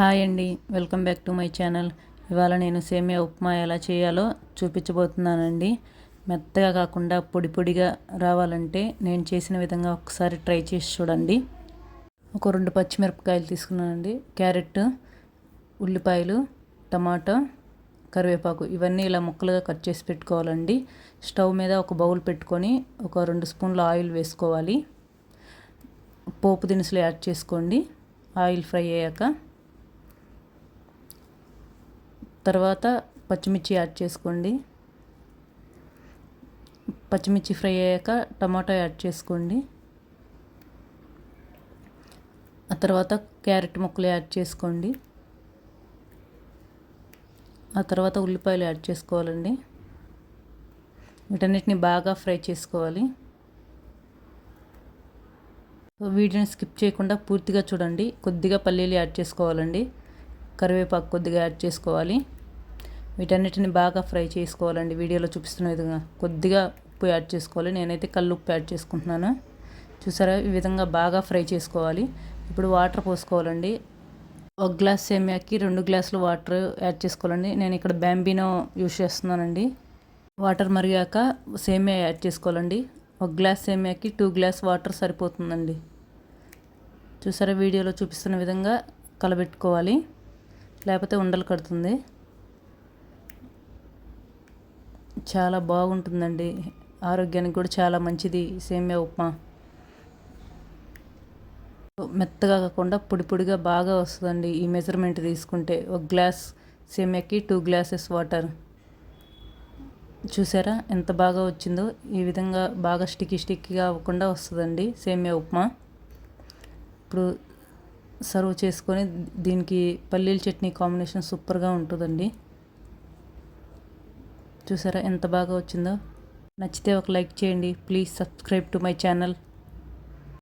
Hi అండి. Welcome back to my channel. ఇవాళ నేను సేమియా ఉప్మా ఎలా చేయాలో చూపించబోతున్నానండి. మెత్తగా కాకుండా పొడి పొడిగా రావాలంటే నేను చేసిన విధంగా ఒకసారి ట్రై చేసి చూడండి. ఒక రెండు పచ్చిమిరపకాయలు తీసుకున్నానండి. క్యారెట్ ఉల్లిపాయలు టమాటా కరివేపాకు ఇవన్నీ ఇలా ముక్కలుగా కట్ చేసి పెట్టుకోవాలండి. స్టవ్ మీద ఒక బౌల్ పెట్టుకొని ఒక రెండు స్పూన్ల ఆయిల్ వేసుకోవాలి. పోపు దినుసులు యాడ్ చేసుకోండి. ఆయిల్ ఫ్రై అయ్యాక తర్వాత పచ్చిమిర్చి యాడ్ చేసుకోండి. పచ్చిమిర్చి ఫ్రై అయ్యాక టమాటో యాడ్ చేసుకోండి. ఆ తర్వాత క్యారెట్ ముక్కలు యాడ్ చేసుకోండి. ఆ తర్వాత ఉల్లిపాయలు యాడ్ చేసుకోవాలండి. వీటన్నిటిని బాగా ఫ్రై చేసుకోవాలి. వీడియోని స్కిప్ చేయకుండా పూర్తిగా చూడండి. కొద్దిగా పల్లీలు యాడ్ చేసుకోవాలండి. కరివేపాకు కొద్దిగా యాడ్ చేసుకోవాలి. వీటన్నిటిని బాగా ఫ్రై చేసుకోవాలండి. వీడియోలో చూపిస్తున్న విధంగా కొద్దిగా ఉప్పు యాడ్ చేసుకోవాలి. నేనైతే కళ్ళు ఉప్పు యాడ్ చేసుకుంటున్నాను. చూసారా? ఈ విధంగా బాగా ఫ్రై చేసుకోవాలి. ఇప్పుడు వాటర్ పోసుకోవాలండి. ఒక గ్లాస్ సేమియాకి రెండు గ్లాసులు వాటర్ యాడ్ చేసుకోవాలండి. నేను ఇక్కడ బ్యాంబీనో యూస్ చేస్తున్నానండి. వాటర్ మరిగాక సేమియా యాడ్ చేసుకోవాలండి. ఒక గ్లాస్ సేమియాకి టూ గ్లాస్ వాటర్ సరిపోతుందండి. చూసారా? వీడియోలో చూపిస్తున్న విధంగా కలబెట్టుకోవాలి. లేకపోతే ఉండలు కడుతుంది. చాలా బాగుంటుందండి. ఆరోగ్యానికి కూడా చాలా మంచిది. సేమియా ఉప్మా. మెత్తగా కాకుండా పొడి పొడిగా బాగా వస్తుందండి. ఈ మెజర్మెంట్ తీసుకుంటే ఒక గ్లాస్ సేమియాకి టూ గ్లాసెస్ వాటర్ చూసారా? ఎంత బాగా వచ్చిందో? ఈ విధంగా బాగా స్టిక్కీ స్టిక్కీగా అవ్వకుండా వస్తుందండి సేమియా ఉప్మా. ఇప్పుడు సర్వ్ చేసుకొని దీనికి పల్లీల చట్నీ కాంబినేషన్ సూపర్గా ఉంటుందండి. చూసారా ఎంత బాగా వచ్చిందో? నచ్చితే ఒక లైక్ చేయండి. Please subscribe to my channel.